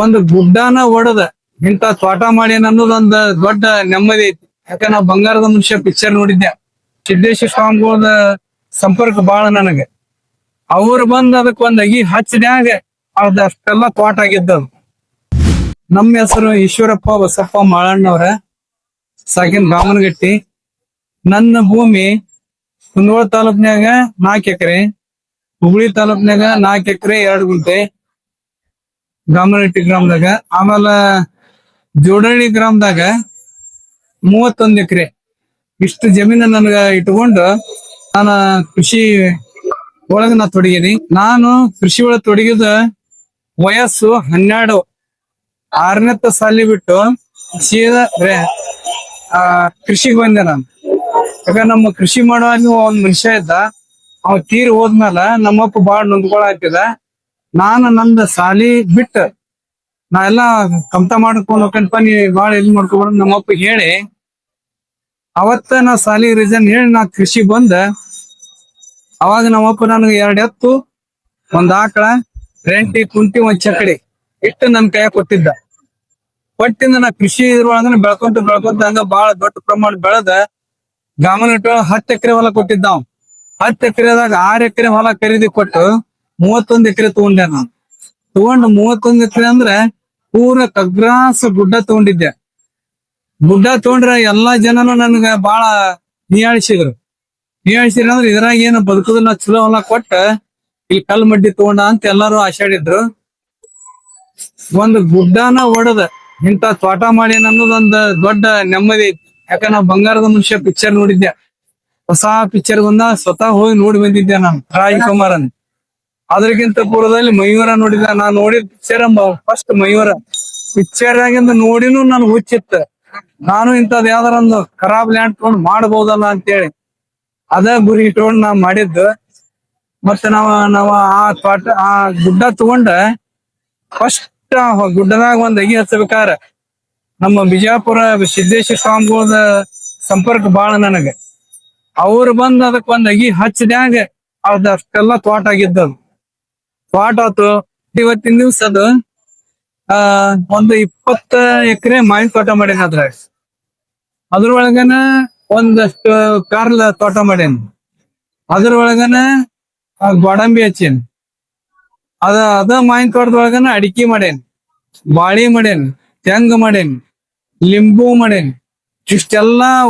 ಒಂದು ಗುಡ್ಡಾನ ಒಡದ ಇಂತ ತೋಟ ಮಾಡಿ ಅನ್ನೋದೊಂದ್ ದೊಡ್ಡ ನೆಮ್ಮದಿ ಐತಿ. ಯಾಕ ನಾ ಬಂಗಾರದ ಮನುಷ್ಯ ಪಿಕ್ಚರ್ ನೋಡಿದ್ದೆ. ಸಿದ್ದೇಶ್ವರ ಸ್ವಾಮಿಗಳ ಸಂಪರ್ಕ ಬಾಳ ನನಗೆ. ಅವ್ರು ಬಂದ್ ಅದಕ್ ಒಂದ್ ಅಗಿ ಹಚ್ಚಿದಾಗ ಅದಷ್ಟೆಲ್ಲ ತೋಟ ಆಗಿದ್ದದು. ನಮ್ಮ ಹೆಸರು ಈಶ್ವರಪ್ಪ ಬಸಪ್ಪ ಮಾಳಣ್ಣವ್ರ, ಸಾಕಿನ ರಾಮನಗಟ್ಟಿ. ನನ್ನ ಭೂಮಿ ಕುಂದಗೋಳ ತಾಲೂಕ್ನ್ಯಾಗ ನಾಲ್ಕು ಎಕರೆ, ಹುಬ್ಳಿ ತಾಲೂಕ್ನ್ಯಾಗ ನಾಲ್ಕು ಎಕರೆ, ಎರಡು ಗುಂಟೆ. ಗಾಮನಟ್ಟಿ ಗ್ರಾಮದಾಗ. ಆಮೇಲ ಜೋಡಳ್ಳಿ ಗ್ರಾಮದಾಗ ಮೂವತ್ತೊಂದ್ ಎಕರೆ. ಇಷ್ಟು ಜಮೀನ ನನಗ ಇಟ್ಕೊಂಡು ನಾನು ಕೃಷಿ ಒಳಗ ನಾ ತೊಡಗೀನಿ. ನಾನು ಕೃಷಿ ಒಳಗ ತೊಡಗಿದ ವಯಸ್ಸು ಹನ್ನೆರಡು. ಆರನೇ ಸಾಲಿ ಬಿಟ್ಟು ಸೀದಾ ಆ, ಕೃಷಿಗೆ ಬಂದೆ ನಾನು. ಯಾಕ ನಮ್ಮ ಕೃಷಿ ಮಾಡುವಾಗ ಒಂದ್ ಮನುಷ್ಯ ಇದ್ದ. ಅವ್ ತೀರ್ ಹೋದ್ಮೇಲೆ ನಮ್ಮಪ್ಪ ಬಾಳ್ ನೊಂದ್ಕೊಳ ನಾನು ನನ್ನ ಸಾಲಿ ಬಿಟ್ಟ ನಾ ಎಲ್ಲಾ ಕಮ್ತ ಮಾಡ್ಕೊಂಡು ಹೋಗ್ಕಂತ ನೀ ಬಾಳ ಎಲ್ಲಿ ಮಾಡ್ಕೊಬಾರ್ದು ನಮ್ಮಪ್ಪ ಹೇಳಿ. ಅವತ್ತ ನಾ ಸಾಲಿ ರೀಸನ್ ಹೇಳಿ ನಾ ಕೃಷಿ ಬಂದ. ಅವಾಗ ನಮ್ಮಪ್ಪ ನನಗೆ ಎರಡ್ ಎತ್ತು, ಒಂದ್ ಆಕಳ, ರೆಂಟಿ, ಕುಂಟಿ, ಒಂದ್ ಚಕಡಿ ಇಟ್ಟು ನನ್ ಕೈ ಕೊಟ್ಟಿದ್ದ. ಕೊಟ್ಟಿಂದ ನಾ ಕೃಷಿ ಇದ್ರೊಳಗ ಬೆಳ್ಕೊಂತ ಬೆಳ್ಕೊಂತ ಹಂಗ ಬಾಳ ದೊಡ್ಡ ಪ್ರಮಾಣ ಬೆಳೆದ ಇಟ್ಟು ಹತ್ತು ಎಕರೆ ಹೊಲ ಕೊಟ್ಟಿದ್ದ ಹತ್ತು ಎಕರೆದಾಗ ಆರ್ ಎಕರೆ ಹೊಲ ಖರೀದಿ ಕೊಟ್ಟು ಮೂವತ್ತೊಂದ್ ಎಕರೆ ತಗೊಂಡೆ ನಾನು. ತಗೊಂಡು ಮೂವತ್ತೊಂದ್ ಎಕರೆ ಅಂದ್ರೆ ಪೂರ ಕಗ್ರಾಸ ಗುಡ್ಡ ತಗೊಂಡಿದ್ದೆ. ಗುಡ್ಡ ತಗೊಂಡ್ರೆ ಎಲ್ಲಾ ಜನನು ನನ್ಗ ಬಾಳ ನಿಯಾಳಿಸಿದ್ರು ನಿಯಾಳಿಸಿದ್ರು ಅಂದ್ರೆ ಇದ್ರಾಗ ಏನು ಬದುಕುದನ್ನ ಚಲೋ ಹೊಲ ಕೊಟ್ಟ ಇಲ್ಲಿ ಕಲ್ ಮಡ್ಡಿ ತಗೊಂಡ ಅಂತ ಎಲ್ಲಾರು ಆಶಾಡಿದ್ರು ಒಂದು ಗುಡ್ಡನ ಒಡದ. ಇಂತ ತೋಟ ಮಾಡಿ ಅನ್ನೋದೊಂದ್ ದೊಡ್ಡ ನೆಮ್ಮದಿ. ಐತಿ ಯಾಕ ಬಂಗಾರದ ಮನುಷ್ಯ ಪಿಕ್ಚರ್ ನೋಡಿದ್ದೆ. ಹೊಸ ಪಿಕ್ಚರ್ ಬಂದ ಸ್ವತಃ ಹೋಗಿ ನೋಡಿ ಬಂದಿದ್ದೆ ನಾನು. ರಾಜ್ಕುಮಾರ್ ಅಂತ ಅದ್ರಕ್ಕಿಂತ ಪೂರ್ವದಲ್ಲಿ ಮಯೂರ ನೋಡಿದ ನಾ ನೋಡಿದ ಪಿಕ್ಚರ್ ಫಸ್ಟ್ ಮಯೂರ. ಪಿಕ್ಚರ್ ಆಗಿಂದ ನೋಡಿನು ನನ್ ಹುಚ್ಚಿತ್ತ. ನಾನು ಇಂಥದ್ ಯಾವ್ದಾರ ಒಂದು ಖರಾಬ್ ಲ್ಯಾಂಡ್ ತಗೊಂಡ್ ಮಾಡಬಹುದಲ್ಲ ಅಂತೇಳಿ. ಅದ ಗುರಿ ಇಟ್ಕೊಂಡ್ ನಾ ಮಾಡಿದ್ದು. ಮತ್ತೆ ನಾವ ನಾವ ಆ ತೋಟ, ಆ ಗುಡ್ಡ ತಗೊಂಡ ಫಸ್ಟ್ ಗುಡ್ಡದಾಗ ಒಂದ್ ಅಗಿ ಹಚ್ಚಬೇಕಾರ. ನಮ್ಮ ಬಿಜಾಪುರ ಸಿದ್ದೇಶ್ವರ ಸ್ವಾಮಿಗಳ ಸಂಪರ್ಕ ಬಾಳ ನನಗ. ಅವ್ರು ಬಂದ್ ಅದಕ್ ಒಂದ್ ಅಗಿ ಹಚ್ಚದಾಗ ಅದ್ ಅಷ್ಟೆಲ್ಲ ತೋಟ ಆಗಿದ್ದದು. ತೋಟ ಆತು. ಇವತ್ತಿನ ದಿವಸ ಅದು, ಆ, ಒಂದು ಇಪ್ಪತ್ತ ಎಕರೆ ಮಾವಿನ ತೋಟ ಮಾಡೇನಿ ಅದ್ರಾಗ. ಅದ್ರೊಳಗನ ಒಂದಷ್ಟು ಕಾರ್ಲ ತೋಟ ಮಾಡೇನಿ. ಅದ್ರೊಳಗನ ಗೋಡಂಬಿ ಹಚ್ಚೇನಿ. ಅದ ಅದ ಮಾವಿನ ತೋಟದೊಳಗನ ಅಡಿಕೆ ಮಾಡೇನಿ. ಬಾಳಿ ಮಾಡೇನಿ, ತೆಂಗ್ ಮಾಡೇನಿ, ಲಿಂಬು ಮಾಡೇನಿ. ಇಷ್ಟೆಲ್ಲಾ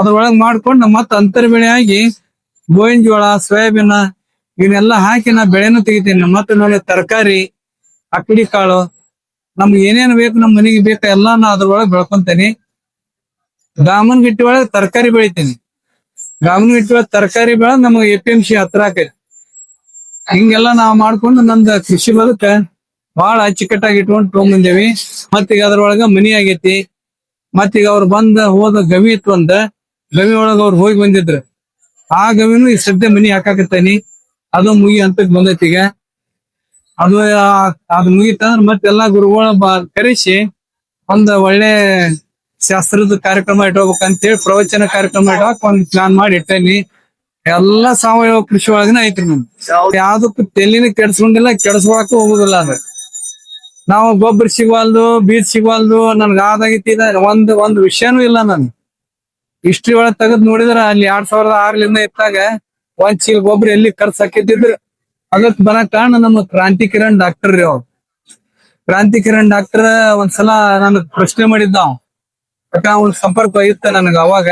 ಅದ್ರೊಳಗ್ ಮಾಡ್ಕೊಂಡು ಮತ್ತ ಅಂತರ್ ಬೆಳೆ ಆಗಿ ಗೋವಿನ ಜೋಳ, ಸೋಯಾಬೀನ್ ಇವನ್ನೆಲ್ಲ ಹಾಕಿ ನಾ ಬೆಳೆನು ತೆಗಿತೀನಿ. ಮತ್ತೆ ನೋಡಿ ತರಕಾರಿ ಅಕ್ಕಡಿ ಕಾಳು, ನಮ್ಗೆ ಏನೇನ್ ಬೇಕು ನಮ್ ಮನೆಗೆ ಬೇಕು ಎಲ್ಲಾ ನಾ ಅದ್ರೊಳಗೆ ದಾಮನ್ ಗಿಟ್ಟಿ ಒಳಗೆ ತರಕಾರಿ ಬೆಳಿತೀನಿ. ಗಾಮನ್ಗಿಟ್ಟಿ ಒಳಗೆ ತರಕಾರಿ ಬೆಳೆದ್ ನಮಗೆ ಎ ಪಿ ಎಂ ಸಿ ಹತ್ರ ಆಕೈತಿ ಹಿಂಗೆಲ್ಲ ನಾವ್ ಮಾಡ್ಕೊಂಡು ನಂದ ಕೃಷಿ ಬದುಕ ಬಹಳ ಅಚ್ಚುಕಟ್ಟಾಗಿ ಇಟ್ಕೊಂಡು ತೊಗೊಂಡ್ಬಂದೇವಿ ಮತ್ತೀಗ ಅದ್ರೊಳಗ ಮನಿ ಆಗೈತಿ. ಮತ್ತೀಗ ಅವ್ರು ಬಂದ ಹೋದ ಗವಿ ಇತ್ತು ಒಂದ. ಗವಿ ಒಳಗ ಅವ್ರು ಹೋಗಿ ಬಂದಿದ್ರು. ಆ ಗವಿನೂ ಈ ಸದ್ಯ ಮನಿ ಹಾಕಾಕತ್ತೇನಿ. ಅದು ಮುಗಿ ಅಂತ ಬಂದೈತಿ ಈಗ. ಅದು ಅದು ಮುಗಿತಂದ್ರ ಮತ್ತೆಲ್ಲಾ ಗುರುಗಳ ಕರೆಸಿ ಒಂದ್ ಒಳ್ಳೆ ಶಾಸ್ತ್ರದ ಕಾರ್ಯಕ್ರಮ ಇಟ್ಕೋಬೇಕಂತೇಳಿ ಪ್ರವಚನ ಕಾರ್ಯಕ್ರಮ ಇಟ್ಟಾಕ ಒಂದ್ ಪ್ಲಾನ್ ಮಾಡಿ ಇಟ್ಟೇನಿ. ಎಲ್ಲಾ ಸಾವಯವ ಕೃಷಿ ಒಳಗನ ಐತ್ರಿ ನಮ್ ಯಾವ್ದಕ್ಕೂ ತೆಲಿನ ಕೆಡ್ಸ್ಕೊಂಡಿಲ್ಲ ಕೆಡ್ಸ್ಕೊಳಕ್ಕೂ ಹೋಗುದಿಲ್ಲ ಅದ. ನಾವು ಗೊಬ್ಬರ ಸಿಗ್ವಾಲ್ದು ಬೀಜ ಸಿಗ್ವಾಲ್ದು ನನ್ಗ ಆದಾಗೈತಿ ಇದ ಒಂದ್ ಒಂದ್ ವಿಷಯನೂ ಇಲ್ಲ ನನ್ ಹಿಸ್ಟ್ರಿ ಒಳಗ್ ತೆಗದ್ ನೋಡಿದ್ರ ಅಲ್ಲಿ ಎರಡ್ ಸಾವಿರದ ಆರ್ಲಿಂದ ಇತ್ತಾಗ ಒಂದ್ ಚೀಲ ಗೊಬ್ಬರ ಎಲ್ಲಿ ಖರ್ಚು ಹಾಕಿದ್ರು ಅದಕ್ ಬರ ಕಾರಣ ನಮ್ಮ ಕ್ರಾಂತಿ ಕಿರಣ್ ಡಾಕ್ಟರ್ ರೀ ಅವ್ರು. ಕ್ರಾಂತಿ ಕಿರಣ್ ಡಾಕ್ಟರ್ ಒಂದ್ಸಲ ನಾನು ಪ್ರಶ್ನೆ ಮಾಡಿದ್ದ ಅವ ಯಾಕ ಅವ್ನ ಸಂಪರ್ಕ ಇತ್ತ ನನಗ ಅವಾಗ.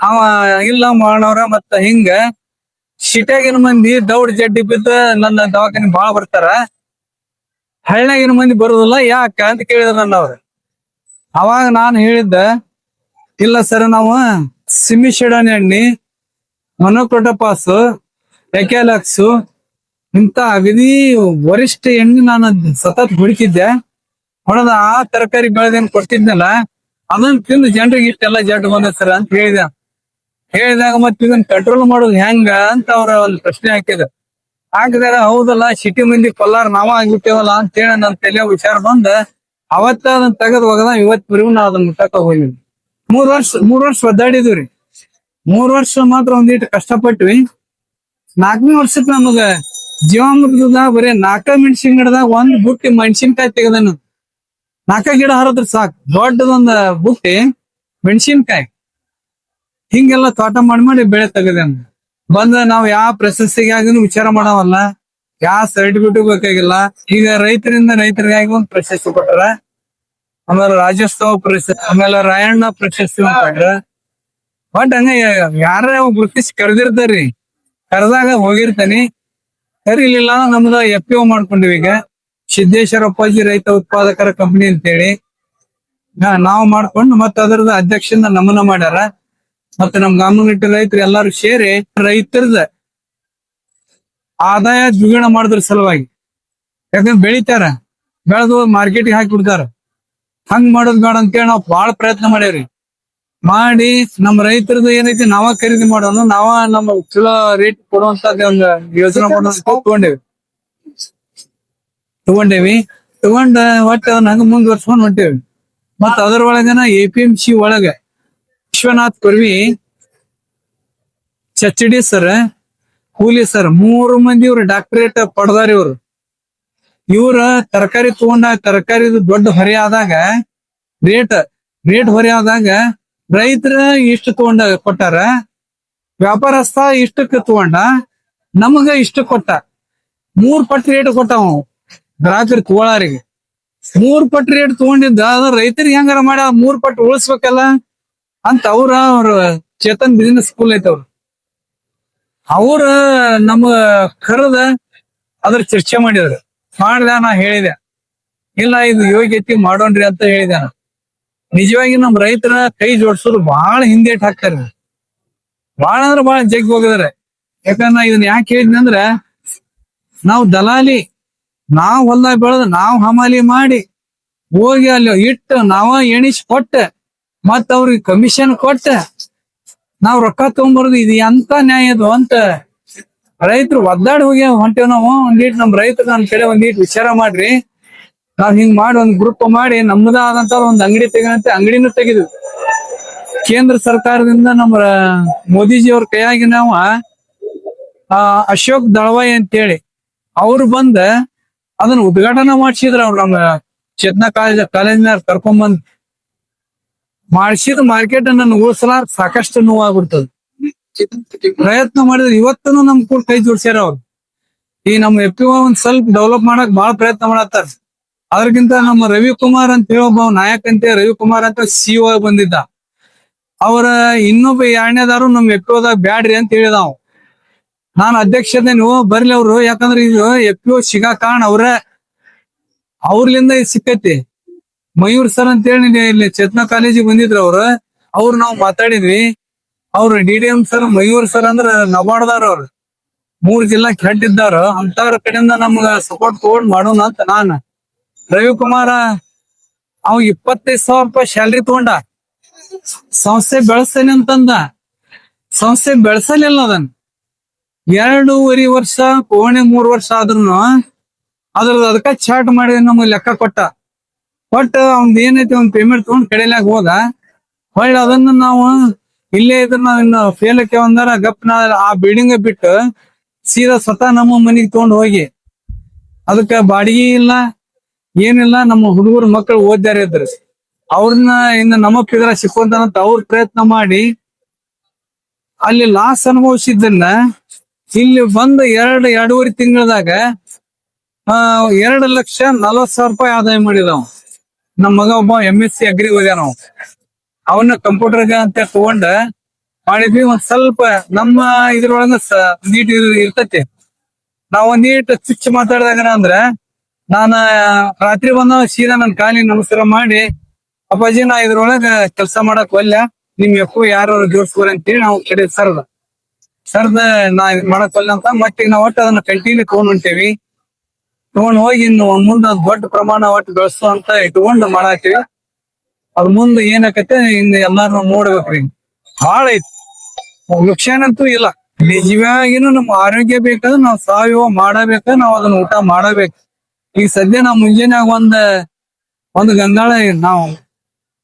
ಅವ ಇಲ್ಲ ಮಾಡೋರ ಮತ್ತ ಹಿಂಗ ಸಿಟಿಯಾಗಿನ ಮಂದಿ ದೌಡ್ ಜಡ್ಡಿ ಬಿದ್ದ ನನ್ನ ದವಾಖಾನೆ ಬಾಳ ಬರ್ತಾರ. ಹಳ್ಳಿಯಾಗಿನ ಮಂದಿ ಬರುದಿಲ್ಲ, ಯಾಕ ಅಂತ ಕೇಳಿದ್ರ ನನ್ನ ಅವ್ರ. ಅವಾಗ ನಾನು ಹೇಳಿದ್ದ, ಇಲ್ಲ ಸರ್ ನಾವು ಸಿಮಿ ಶಿಡನ್ ಎಣ್ಣಿ ಮೊನೋಕ್ರೋಟೋಪಾಸ್ ಎಕ್ಯಾಲಕ್ಸ್ ಇಂತ ಅಗದಿ ವರಿಷ್ಠ ಎಣ್ಣೆ ನಾನು ಸತತ್ ಬಿಡ್ತಿದ್ದೆ ಹೊಡೆದ ಆ ತರಕಾರಿ ಬೆಳೆದೇನ್ ಕೊಟ್ಟಿದ್ನಲ್ಲ ಅದನ್ನ ತಿಂದು ಜನರಿಗೆ ಇಷ್ಟೆಲ್ಲ ಜಡ್ ಬಂದ ಸರ್ ಅಂತ ಹೇಳಿದ. ಹೇಳಿದಾಗ ಮತ್ತೆ ಇದನ್ನ ಕಂಟ್ರೋಲ್ ಮಾಡೋದು ಹೆಂಗ ಅಂತ ಅವ್ರ ಒಂದು ಪ್ರಶ್ನೆ ಹಾಕಿದ ಹಾಕಿದಾಗ ಹೌದಲ್ಲ, ಸಿಟಿ ಮಂದಿ ಕೊಲ್ಲಾರ, ನಾವ ಆಗಿಬಿಟ್ಟೇವಲ್ಲ ಅಂತ ಹೇಳಿ ನನ್ನ ತಲೆ ವಿಚಾರ ಬಂದ. ಅವತ್ತ ಅದನ್ನ ತೆಗೆದು ಹೋಗದ ಇವತ್ತಿವರೆಗೂ ನಾ ಅದನ್ನ ಮುಟ್ಟಕ ಹೋಗಿದ್ವಿ ಮೂರ್ ವರ್ಷ ಮೂರ್ ವರ್ಷ ಒದ್ದಾಡಿದ್ವಿ ಮೂರ್ ವರ್ಷ ಮಾತ್ರ ಒಂದಿಟ್ಟು ಕಷ್ಟಪಟ್ವಿ. ನಾಲ್ಕನೇ ವರ್ಷಕ್ಕೆ ನಮಗ ಜೀವಾಮೃತದಾಗ ಬರೀ ನಾಲ್ಕ ಮೆಣಸಿನ ಗಿಡದಾಗ ಒಂದ್ ಬುಟ್ಟಿ ಮೆಣಸಿನ್ಕಾಯಿ ತೆಗದನು. ನಾಲ್ಕ ಗಿಡ ಹರದ್ರ ಸಾಕು. ದೊಡ್ಡದೊಂದ ಬುಟ್ಟಿ ಮೆಣಸಿನ್ಕಾಯಿ. ಹಿಂಗೆಲ್ಲ ತೋಟ ಮಾಡಿ ಮಾಡಿ ಬೆಳೆ ತೆಗದೇನು. ಬಂದ ನಾವ್ ಯಾವ ಪ್ರಶಸ್ತಿಗಾಗಿನೂ ವಿಚಾರ ಮಾಡವಲ್ಲ. ಯಾವ ಸರ್ಟಿಫಿಕೇಟ್ ಬೇಕಾಗಿಲ್ಲ. ಈಗ ರೈತರಿಂದ ರೈತರಿಗಾಗಿ ಒಂದ್ ಪ್ರಶಸ್ತಿ ಕೊಟ್ಟಾರ. ಆಮೇಲೆ ರಾಜ್ಯೋತ್ಸವ ಪ್ರಶಸ್ತಿ, ಆಮೇಲೆ ರಾಯಣ್ಣ ಪ್ರಶಸ್ತಿ ಕೊಟ್ಟರ. ಬಟ್ ಹಂಗ ಯಾರ ಗುರುತಿಸ್ ಕರೆದಿರ್ತಾರ್ರಿ ಕರೆದಾಗ ಹೋಗಿರ್ತಾನೆ. ಕರೀಲಿಲ್ಲ ನಮ್ದ ಎಫ್ ಪಿ ಓ ಮಾಡ್ಕೊಂಡಿವಿ ಈಗ. ಸಿದ್ದೇಶ್ವರ ಅಪ್ಪಾಜಿ ರೈತ ಉತ್ಪಾದಕರ ಕಂಪನಿ ಅಂತೇಳಿ. ಹಾ, ನಾವು ಮಾಡ್ಕೊಂಡು ಮತ್ತ ಅದರದ ಅಧ್ಯಕ್ಷನ ನಮನ ಮಾಡ್ಯಾರ. ಮತ್ತೆ ನಮ್ ಕಮ್ಯುನಿಟಿ ರೈತರು ಎಲ್ಲಾರು ಸೇರಿ ರೈತರದ ಆದಾಯ ದ್ವಿಗುಣ ಮಾಡಿದ್ರ ಸಲುವಾಗಿ. ಯಾಕಂದ್ರೆ ಬೆಳಿತಾರ ಬೆಳೆದು ಮಾರ್ಕೆಟ್ಗೆ ಹಾಕಿ ಬಿಡ್ತಾರ. ಹಂಗ್ ಮಾಡೋದ್ ಬೇಡ ಅಂತೇಳಿ ನಾವು ಬಾಳ ಪ್ರಯತ್ನ ಮಾಡೇವ್ರಿ ಮಾಡಿ ನಮ್ಮ ರೈತರದ್ದು ಏನೈತಿ ನಾವ ಖರೀದಿ ಮಾಡೋಣ ನಾವ ನಮ್ಮ ಚಲೋ ರೇಟ್ ಕೊಡುವಂತ ಒಂದು ಯೋಜನೆ ಮಾಡೋಣ ತಗೊಂಡೇವಿ. ತಗೊಂಡ ಒಟ್ಟ ನಂಗೆ ಹಂಗ ಮುಂದುವರ್ಸ್ಕೊಂಡ್ ಹೊಂಟೇವಿ. ಮತ್ತ ಅದ್ರೊಳಗನ ಎ ಪಿ ಎಂ ಸಿ ಒಳಗ ವಿಶ್ವನಾಥ್ ಕೊರ್ವಿ ಚಚ್ಚಡಿ ಸರ್ ಕೂಲಿ ಸರ್ ಮೂರು ಮಂದಿ ಇವ್ರು ಡಾಕ್ಟರೇಟ್ ಪಡೆದಾರ ಇವ್ರು. ಇವ್ರ ತರಕಾರಿ ತಗೊಂಡ ತರಕಾರಿದು ದೊಡ್ಡ ಹೊರೆ ಆದಾಗ ರೇಟ್ ರೇಟ್ ಹೊರೆ ಆದಾಗ ರೈತರ ಇಷ್ಟು ತಗೊಂಡ ಕೊಟ್ಟಾರ, ವ್ಯಾಪಾರಸ್ಥ ಇಷ್ಟಕ್ಕೆ ತಗೊಂಡ, ನಮಗ ಇಷ್ಟ ಕೊಟ್ಟ. ಮೂರ್ ಪಟ್ಟು ರೇಟ್ ಕೊಟ್ಟಾವ ಗ್ರಾಹಕರು ತಗೊಳಾರಿಗೆ ಮೂರ್ ಪಟ್ಟು ರೇಟ್ ತಗೊಂಡಿದ್ದ ಅದ ರೈತರಿಗೆ ಹೆಂಗಾರ ಮಾಡ ಮೂರ್ ಪಟ್ಟು ಉಳಿಸ್ಬೇಕಲ್ಲ ಅಂತ ಅವ್ರ ಅವ್ರ ಚೇತನ್ ಬಿಸಿನೆಸ್ ಸ್ಕೂಲ್ ಐತವ್ರ ಅವ್ರ. ನಮ್ಮ ಕರೆದ ಅದ್ರ ಚರ್ಚೆ ಮಾಡಿದ್ರು. ಮಾಡ್ದ ನಾ ಹೇಳಿದೆ. ಇಲ್ಲ, ಇದು ಯೋಗ್ಯತೆ ಮಾಡೋಣ್ರಿ ಅಂತ ಹೇಳಿದೆ ನಾನು ನಿಜವಾಗಿ ನಮ್ ರೈತರ ಕೈ ಜೋಡಿಸೋದು ಬಹಳ ಹಿಂದೇಟ್ ಹಾಕ್ತಾರೆ. ಬಹಳ ಅಂದ್ರೆ ಬಹಳ ಜಗ್ ಹೋಗಿದಾರೆ. ಯಾಕಂದ್ರೆ ಇದನ್ನ ಯಾಕೆ ಹೇಳಿದ್ನಿ ಅಂದ್ರ, ನಾವು ದಲಾಲಿ, ನಾವ್ ಹೊಲ್ದಾಗ ಬೆಳೆದು ನಾವ್ ಹಮಾಲಿ ಮಾಡಿ, ಹೋಗಿ ಅಲ್ಲಿ ಇಟ್ಟು ನಾವ ಎಣಿಸಿ ಕೊಟ್ಟ, ಮತ್ತ ಅವ್ರಿಗೆ ಕಮಿಷನ್ ಕೊಟ್ಟ, ನಾವ್ ರೊಕ್ಕ ತಗೊಂಡ್ಬರೋದು ಇದು ಎಂತ ನ್ಯಾಯ ಇದು ಅಂತ ರೈತರು ಒದ್ದಾಡಿ ಹೋಗಿ ಹೊಂಟೇವ್ ನಾವು. ಒಂದೀಟ್ ನಮ್ ರೈತರು ನನ್ ಕಡೆ ಒಂದೀಟ್ ವಿಚಾರ ಮಾಡ್ರಿ. ನಾವ್ ಹಿಂಗ್ ಮಾಡಿ ಒಂದ್ ಗ್ರೂಪ್ ಮಾಡಿ ನಮ್ಮದ ಆದಂತ ಒಂದ್ ಅಂಗಡಿ ತೆಗಂತೆ ಅಂಗಡಿನೂ ತೆಗೆದು ಕೇಂದ್ರ ಸರ್ಕಾರದಿಂದ ನಮ್ಮ ಮೋದಿಜಿ ಅವ್ರ ಕೈಯಾಗಿ ನಾವು ಆ ಅಶೋಕ್ ದಳವಾಯಿ ಅಂತೇಳಿ ಅವ್ರು ಬಂದ ಅದನ್ನ ಉದ್ಘಾಟನೆ ಮಾಡ್ಸಿದ್ರ ಅವ್ರು ನಮ್ಮ ಚೇತನ ಕಾಲೇಜ್ ಕಾಲೇಜಿನ ಕರ್ಕೊಂಬಂದ್. ಮಾಡ್ಸಿದ ಮಾರ್ಕೆಟ್ ನನ್ನ ಉಳಿಸಲಾರ ಸಾಕಷ್ಟು ನೋವಾಗ್ಬಿಡ್ತದ. ಪ್ರಯತ್ನ ಮಾಡಿದ್ರೆ. ಇವತ್ತನು ನಮ್ ಕೂಡ ಕೈ ಜೋಡ್ಸ್ಯಾರ ಅವ್ರು. ಈ ನಮ್ಮ ಎಪ್ಪಿ ಒಂದ್ ಸ್ವಲ್ಪ ಡೆವಲಪ್ ಮಾಡಕ್ ಬಹಳ ಪ್ರಯತ್ನ ಮಾಡತ್ತಾರ. ಅದ್ರಗಿಂತ ನಮ್ಮ ರವಿಕುಮಾರ್ ಅಂತ ಹೇಳಿ ಒಬ್ಬ ನಾಯಕ್ ಅಂತ, ರವಿಕುಮಾರ್ ಅಂತ ಸಿ ಒ ಬಂದಿದ್ದ. ಅವರ ಇನ್ನೊಬ್ಬ ಎರಡನೇದಾರು ನಮ್ ಎಪ್ ಪಿ ದಾಗ ಬ್ಯಾಡ್ರಿ ಅಂತ ಹೇಳಿದ ಅವ. ನಾನು ಅಧ್ಯಕ್ಷತೆ ನೀವು ಬರ್ಲಿ ಅವ್ರು, ಯಾಕಂದ್ರೆ ಇದು ಎಪ್ ಓ ಸಿಗಾ ಕಾರಣ ಅವ್ರ. ಅವ್ರಲಿಂದ ಸಿಕ್ಕೈತಿ. ಮಯೂರ್ ಸರ್ ಅಂತ ಹೇಳಿ ಇಲ್ಲಿ ಚೇತನ ಕಾಲೇಜಿಗೆ ಬಂದಿದ್ರು ಅವ್ರು. ಅವ್ರು ನಾವು ಮಾತಾಡಿದ್ವಿ. ಅವ್ರು D D M sir, Mayur sir ಅಂದ್ರ ನಬಾರ್ದಾರ ಅವ್ರು. ಮೂರ್ ಜಿಲ್ಲಾ ಕೆಟ್ಟಿದ್ದಾರ ಅಂತವ್ರ ಕಡೆಯಿಂದ ನಮ್ಗ ಸಪೋರ್ಟ್ ತಗೊಂಡ್ ಮಾಡೋಣ ಅಂತ ನಾನ್. ರವಿಕುಮಾರ ಅವ್ ಇಪ್ಪತ್ತೈದು ಸಾವಿರ ರೂಪಾಯಿ ಸ್ಯಾಲ್ರಿ ತಗೊಂಡ. ಸಂಸ್ಥೆ ಬೆಳೆಸ್ತೇನೆ ಅಂತಂದ. ಸಂಸ್ಥೆ ಬೆಳೆಸಲಿಲ್ಲ ಅದನ್. ಎರಡೂವರೆ ವರ್ಷ, ಕೋಣೆ ಮೂರ್ ವರ್ಷ ಆದ್ರೂ ಅದ್ರದ್ದು ಅದಕ್ಕ ಚಾರ್ಟ್ ಮಾಡಿ ನಮ್ಗೆ ಲೆಕ್ಕ ಕೊಟ್ಟ. ಕೊಟ್ಟ ಅವ್ನ್ ಏನೈತಿ ಅವ್ನ್ ಪೇಮೆಂಟ್ ತಗೊಂಡ್ ಕಡೆಲಾಗ ಹೋದ. ಹೊಳ್ಳಿ ಅದನ್ನ ನಾವು ಇಲ್ಲೇ ಇದ್ರ ನಾವ್ ಇನ್ನು ಫೇಲ್ ಆಕೆ ಒಂದಾರ ಗಪ್ ಆ ಬಿಲ್ಡಿಂಗ್ ಬಿಟ್ಟು ಸೀದಾ ಸ್ವತಃ ನಮ್ಮ ಮನಿಗ್ ತಗೊಂಡ್ ಹೋಗಿ. ಅದಕ್ಕ ಬಾಡಿಗೆ ಇಲ್ಲ. ಏನಿಲ್ಲ, ನಮ್ಮ ಹುಡುಗರು ಮಕ್ಕಳು ಓದ್ಯಾರ ಇದ್ರೆ. ಅವ್ರನ್ನ ಇನ್ನು ನಮಗ್ ಪಿದ್ರ ಸಿಕ್ಕುವಂತ ಅವ್ರ ಪ್ರಯತ್ನ ಮಾಡಿ, ಅಲ್ಲಿ ಲಾಸ್ ಅನುಭವಿಸಿದ್ದನ್ನ ಇಲ್ಲಿ ಬಂದ ಎರಡು ಎರಡೂವರೆ ತಿಂಗಳದಾಗ, ಆ, ಎರಡು ಲಕ್ಷ ನಲವತ್ ಸಾವಿರ ರೂಪಾಯಿ ಆದಾಯ ಮಾಡಿದವ. ನಮ್ಮ ಮಗ ಒಬ್ಬ ಎಂ ಎಸ್ ಸಿ ಅಗ್ರಿ ಓದ್ಯಾನ ಅವ ಅವನ್ನ ಕಂಪ್ಯೂಟರ್ಗ ಅಂತ ತಗೊಂಡ ಮಾಡಿದ್ವಿ, ಒಂದ್ ಸ್ವಲ್ಪ ನಮ್ಮ ಇದ್ರೊಳಗ ನೀಟ್ ಇರ್ತತಿ. ನಾವು ನೀಟ್, ಚುಚ್ಚು ಮಾತಾಡಿದಾಗ ಅಂದ್ರ ನಾನ ರಾತ್ರಿ ಬಂದ ಸೀದಾ ನನ್ ಕಾಲಿಗೆ ನಮಸ್ಕಾರ ಮಾಡಿ, ಅಪ್ಪಾಜಿ, ನಾ ಇದ್ರೊಳಗ ಕೆಲಸ ಮಾಡಕ್ ಒಲ್ಲ, ನಿಮ್ ಎಪ್ಪು ಯಾರು ಜೋಡ್ಸ್ಕೋರಿ ಅಂತೇಳಿ ನಾವು ಕಡೆ ಸರ್ದ. ಸರ್ದ ನಾ ಇದ್ ಮಾಡಕ್ ಒಲ್ಲ ಅಂತ, ಮತ್ತೆ ನಾವ್ ಒಟ್ಟು ಅದನ್ನ ಕಂಟಿನ್ಯೂ ತಗೊಂಡ್ ಹೊಂಟೇವಿ ತಗೊಂಡ್ ಹೋಗಿ ಇನ್ನು ಮುಂದ ದೊಡ್ಡ ಪ್ರಮಾಣ ಒಟ್ಟು ಬೆಳೆಸು ಅಂತ ಇಟ್ಕೊಂಡು ಮಾಡಾತೀವಿ ಅದ್ ಮುಂದ ಏನಾಕತ್ತೆ, ಇನ್ನು ಎಲ್ಲಾರು ನೋಡ್ಬೇಕ್ರಿ. ಬಹಳ ಐತಿ. ಅಂತೂ ಇಲ್ಲ. ನಿಜವಾಗಿನೂ ನಮ್ ಆರೋಗ್ಯ ಬೇಕಾದ್ರೆ ನಾವ್ ಸಾವಯವ ಮಾಡಬೇಕ ನಾವ್ ಅದನ್ನ ಊಟ ಮಾಡಬೇಕು. ಈಗ ಸದ್ಯ ನಾವು ಮುಂಜಾನೆ ಒಂದ್ ಒಂದ್ ಗಂಗಾಳ ನಾವು.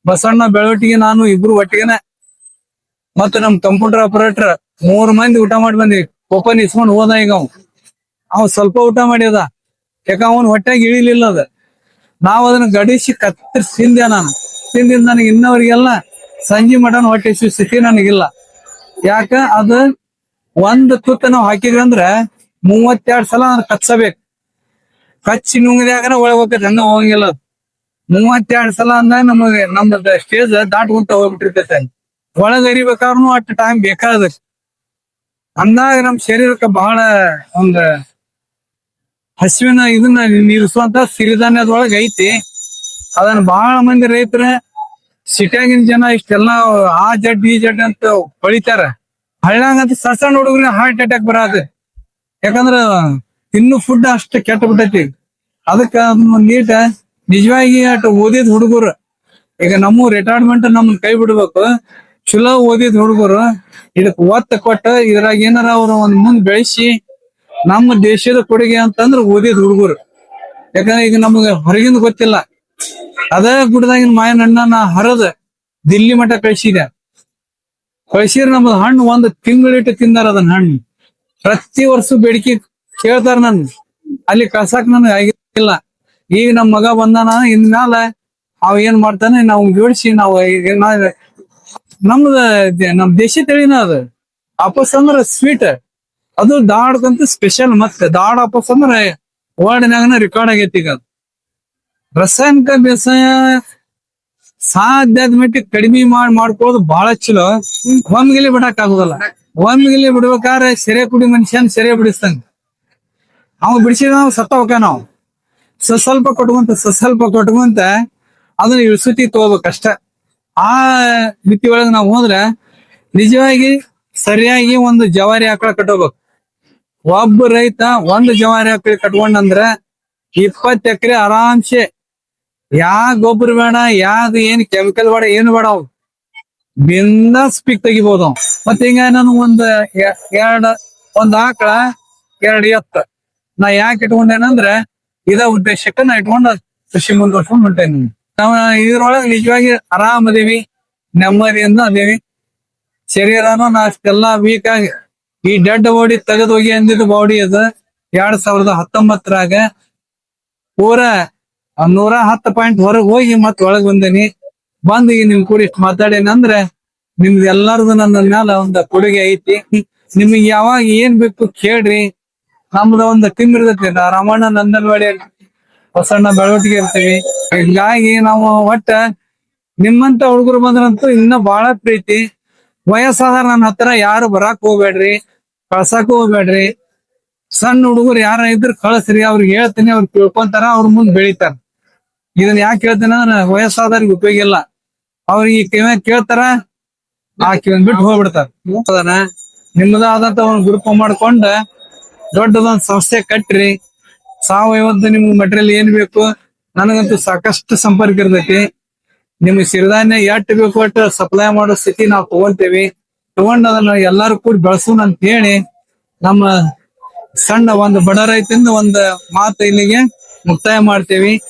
ಬಸಣ್ಣ ಬೆಳವಟ್ಟಿಗೆ ನಾನು ಇಬ್ರು ಒಟ್ಟಿಗೆನೆ. ಮತ್ತ ನಮ್ ಕಂಪ್ಯೂಟರ್ ಆಪರೇಟರ್ ಮೂರ್ ಮಂದಿ ಊಟ ಮಾಡಿ ಬಂದ್ವಿ. ಕೊಪ್ಪನ್ ಇಸ್ಕೊಂಡ್ ಹೋದ ಈಗ ಅವ್. ಅವ್ ಸ್ವಲ್ಪ ಊಟ ಮಾಡ್ಯದ. ಯಾಕ ಅವನ್ ಹೊಟ್ಟೆಗೆ ಇಳಿಲಿಲ್ಲ ಅದ. ನಾವ್ ಅದನ್ನ ಗಡಿಸಿ ಕತ್ತರಿಸಿ ತಿಂದೆ ನಾನು. ತಿಂದಿಂದ ನನಗೆ ಇನ್ನವರಿಗೆಲ್ಲ ಸಂಜೆ ಮಟನ್ ಹೊಟ್ಟೆ ಸ್ಥಿತಿ ನನಗಿಲ್ಲ. ಯಾಕ ಅದ ಒಂದ್ ತುತ್ತ ನಾವ್ ಹಾಕಿದ್ವಿ ಅಂದ್ರ ಮೂವತ್ತೆರಡ್ ಸಲ ನಾನು ಕಚ್ಚಬೇಕು ಕಚ್ಚಿ ನುಂಗಿದಾಗನ ಒಳಗ್ ಹೋಗ್ತೈತೆ, ಹಂಗ ಹೋಗಿಲ್ಲ ಮೂವತ್ತೆರಡು ಸಲ ಅಂದಾಗ ನಮಗೆ, ನಮ್ದ ಸ್ಟೇಜ್ ದಾಟ್ಕೊಂತ ಹೋಗ್ಬಿಟ್ಟಿರ್ತೈತೆ. ಒಳಗ್ ಅರಿಬೇಕಾದ್ರೂ ಅಷ್ಟು ಟೈಮ್ ಬೇಕಾದ ಅಂದಾಗ ನಮ್ ಶರೀರಕ್ಕೆ ಬಹಳ ಒಂದ್ ಹಸಿವಿನ ಇದನ್ನ ನೀರಿಸುವಂತ ಸಿರಿಧಾನ್ಯದೊಳಗ ಐತಿ. ಅದನ್ನ ಬಹಳ ಮಂದಿ ರೈತರ ಸಿಟಿಯಾಗಿನ ಜನ ಇಷ್ಟೆಲ್ಲಾ ಆ ಜಡ್ ಈ ಜಡ್ ಅಂತ ಹೊಳಿತಾರ. ಹಳ್ಳಂಗಂತ ಸಣ್ಣ ಹುಡುಗರಿಗೆ ಹಾರ್ಟ್ ಅಟ್ಯಾಕ್ ಬರತ್ತೆ ಯಾಕಂದ್ರ ತಿನ್ನು ಫುಡ್ ಅಷ್ಟು ಕೆಟ್ಟ ಬಿಟ್ಟೈತಿ. ಅದಕ್ಕ ನೀಟ ನಿಜವಾಗಿ ಅಟ್ ಓದಿದ ಹುಡುಗರು. ಈಗ ನಮ್ಮ ರಿಟೈರ್ಮೆಂಟ್ ನಮ್ಮನ್ ಕೈ ಬಿಡ್ಬೇಕು. ಚಲೋ ಓದಿದ ಹುಡುಗರು. ಇದಕ್ ಒತ್ತ ಕೊಟ್ಟ ಇದ್ರಾಗ ಏನಾರ ಅವ್ರ ಒಂದ್ ಮುಂದ್ ಬೆಳೆಸಿ ನಮ್ಮ ದೇಶದ ಕೊಡುಗೆ ಅಂತಂದ್ರ ಓದಿದ ಹುಡುಗರು. ಯಾಕಂದ್ರೆ ಈಗ ನಮ್ಗೆ ಹೊರಗಿಂದ ಗೊತ್ತಿಲ್ಲ. ಅದ ಗುಡ್ದಾಗಿನ ಮಾಯನ ನಾ ಹರದ ದಿಲ್ಲಿ ಮಠ ಕಳ್ಸಿದೆ ಕಳ್ಸಿದ್ರೆ ನಮ್ದು ಹಣ್ಣು ಒಂದು ತಿಂಗಳಿಟ್ಟು ತಿಂದಾರ ಅದನ್ನ ಹಣ್ಣು. ಪ್ರತಿ ವರ್ಷ ಬೇಡಿಕೆ ಕೇಳ್ತಾರ ನನ್. ಅಲ್ಲಿ ಕಳ್ಸಕ್ ನನಗೆ ಆಗಿಲ್ಲ. ಈಗ ನಮ್ ಮಗ ಬಂದಾನ, ಇನ್ಮ್ಯಾಲ ಅವ ಏನ್ ಮಾಡ್ತಾನೆ, ನಾವು ಜೋಡಿಸಿ ನಾವು ನಮ್ದ ನಮ್ ದೇಶಿ ತಳಿನ ಅದು. ಅಪಸ್ ಅಂದ್ರ ಸ್ವೀಟ್ ಅದು ದಾಡ್ಕಂತ ಸ್ಪೆಷಲ್ ಮತ್ತೆ. ದಾಡ್ ಅಪಸ್ ಅಂದ್ರ ವರ್ಲ್ಡ್ನಾಗನ ರೆಕಾರ್ಡ್ ಆಗೈತಿ ಈಗ. ರಾಸಾಯನಿಕ ಬೇಸಾಯ ಸಾಧ್ಯದ ಮಟ್ಟಿಗೆ ಕಡಿಮೆ ಮಾಡಿ ಮಾಡ್ಕೊಳ್ಳೋದು ಬಹಳ ಚಲೋ. ಒಮ್ಗಿಲಿ ಬಿಡಕ್ ಆಗುದಲ್ಲ. ಒಮ್ಗಿಲಿ ಬಿಡ್ಬೇಕಾದ್ರೆ ಸೆರೆ ಕುಡಿ ಮನುಷ್ಯನ್ ಸೆರೆ ಬಿಡಿಸ್ತಾನೆ. ಅವ ಬಿಡಿಸಿದ ನಾವು ಸತ್ತ ಹೋಗ ನಾವು ಕೊಟ್ಕೊಂತ ಸಸ್ವಲ್ಪ ಸ್ವಲ್ಪ ಕೊಟ್ಕೊಂತ ಅದನ್ನ ಇಳಿಸುತ್ತಿ ತಗೋಬೇಕಷ್ಟ. ಆ ಮಿತಿ ಒಳಗೆ ನಾವು ಹೋದ್ರೆ ನಿಜವಾಗಿ ಸರಿಯಾಗಿ ಒಂದು ಜವಾರಿ ಆಕಳ ಕಟ್ಟೋಬೇಕು. ಒಬ್ಬ ರೈತ ಒಂದು ಜವಾರಿ ಆಕಳ ಕಟ್ಕೊಂಡಂದ್ರ ಇಪ್ಪತ್ತು ಎಕರೆ ಆರಾಮ್ಸೆ. ಯಾ ಗೊಬ್ಬರ ಬೇಡ ಯಾವ್ದು ಏನ್ ಕೆಮಿಕಲ್ ಬೇಡ, ಏನು ಬೇಡ ಅವು. ಬಿಂದಾಸ್ ಸ್ಪೀಕ್ ತೆಗಿಬಹುದು ಮತ್ತೆ ಮತ್ ಹಿಂಗ ನಾನು ಒಂದ್ ಎರಡ್, ಒಂದ್ ಆಕಳ, ಎರಡ್ ಎತ್ತ. ನಾ ಯಾಕೆ ಇಟ್ಕೊಂಡೇನಂದ್ರೆ ಇದ ಉದ್ದೇಶಕ್ಕ ನಾ ಇಟ್ಕೊಂಡ ಕೃಷಿ ಮುಂದುವರ್ಸ್ಕೊಂಡ್ ಹೊಂಟೇನಿ ನಾವು ಇದ್ರೊಳಗೆ ನಿಜವಾಗಿ ಆರಾಮ್ ಅದೇವಿ ನೆಮ್ಮದಿಯಿಂದ ಅದೇವಿ ಶರೀರನು ನಾ ಅಷ್ಟೆಲ್ಲಾ ವೀಕ್ ಆಗಿ, ಈ ಡೆಡ್ ಬಾಡಿ ತೆಗೆದು ಹೋಗಿ ಅಂದಿದ್ದು ಬಾಡಿ ಅದ ಎರಡ್ ಸಾವಿರದ ಹತ್ತೊಂಬತ್ತರಾಗ ಪೂರ ನೂರ ಹತ್ತು ಪಾಯಿಂಟ್ ಹೊರಗೆ ಹೋಗಿ ಮತ್ ಒಳಗ್ ಬಂದೇನಿ. ಬಂದ್ ಈಗ ನಿಮ್ ಕೂಡ ಇಷ್ಟು ಮಾತಾಡೇನಿ ಅಂದ್ರೆ ನಿಮ್ದು ಎಲ್ಲಾರ್ದು ನನ್ನ ಮ್ಯಾಲ ಒಂದ್ ಕೊಡುಗೆ ಐತಿ. ನಿಮಗೆ ಯಾವಾಗ ಏನ್ ಬೇಕು ಕೇಳ್ರಿ. ನಮ್ದ ಒಂದ್ ಟಿಮ್ ಇರ್ತೈತಿ ರಾಮಣ್ಣ ನಂದನವಾಡಿ ಹೊಸಣ್ಣ ಬೆಳವಟಿಗೆ ಇರ್ತೀವಿ. ಹಿಂಗಾಗಿ ನಾವು ಒಟ್ಟ ನಿಮ್ಮಂತ ಹುಡುಗರು ಬಂದ್ರಂತೂ ಇನ್ನ ಬಹಳ ಪ್ರೀತಿ. ವಯಸ್ಸಾದ ನನ್ನ ಹತ್ರ ಯಾರು ಬರಾಕ್ ಹೋಗ್ಬೇಡ್ರಿ, ಕಳ್ಸಾಕ್ ಹೋಗ್ಬೇಡ್ರಿ. ಸಣ್ಣ ಹುಡುಗರು ಯಾರ ಇದ್ರ ಕಳಸ್ರಿ ಅವ್ರಿಗೆ ಹೇಳ್ತೀನಿ, ಅವ್ರು ತಿಳ್ಕೊಂತಾರ, ಅವ್ರ ಮುಂದ್ ಬೆಳಿತಾರ. ಇದನ್ನ ಯಾಕೆ ಹೇಳ್ತೀನಿ ಅಂದ್ರೆ ವಯಸ್ಸಾದವ್ರಿಗೆ ಉಪಯೋಗ ಇಲ್ಲ. ಅವ್ರಿಗೆ ಕಿವ ಕೇಳ್ತಾರ, ಆ ಕಿವನ್ ಬಿಟ್ಟು ಹೋಗ್ಬಿಡ್ತಾರ. ನಿಮ್ಮದ ನಿಮ್ಮದಾದಂತ ಒಂದು ಗ್ರೂಪ್ ಮಾಡ್ಕೊಂಡ ದೊಡ್ಡದೊಂದ್ ಸಂಸ್ಥೆ ಕಟ್ಟ್ರಿ ಸಾವಯವದ ನಿಮ್ಗೆ ಮೆಟೀರಿಯಲ್ ಏನ್ ಬೇಕು? ನನಗಂತೂ ಸಾಕಷ್ಟು ಸಂಪರ್ಕ ಇರ್ತೈತಿ. ನಿಮ್ಗೆ ಸಿರಿಧಾನ್ಯ ಎಷ್ಟ್ ಬೇಕು ಒಟ್ಟು ಸಪ್ಲೈ ಮಾಡೋ ಸ್ಥಿತಿ ನಾವು ತಗೊಂತೇವಿ ತಗೊಂಡ್ ಅದನ್ನ ಎಲ್ಲಾರು ಕೂಡಿ ಬೆಳೆಸೋಣ ಅಂತ ಹೇಳಿ ನಮ್ಮ ಸಣ್ಣ ಒಂದು ಬಡ ರೈತಿಂದ ಒಂದು ಮಾತು ಇಲ್ಲಿಗೆ ಮುಕ್ತಾಯ ಮಾಡ್ತೇವಿ.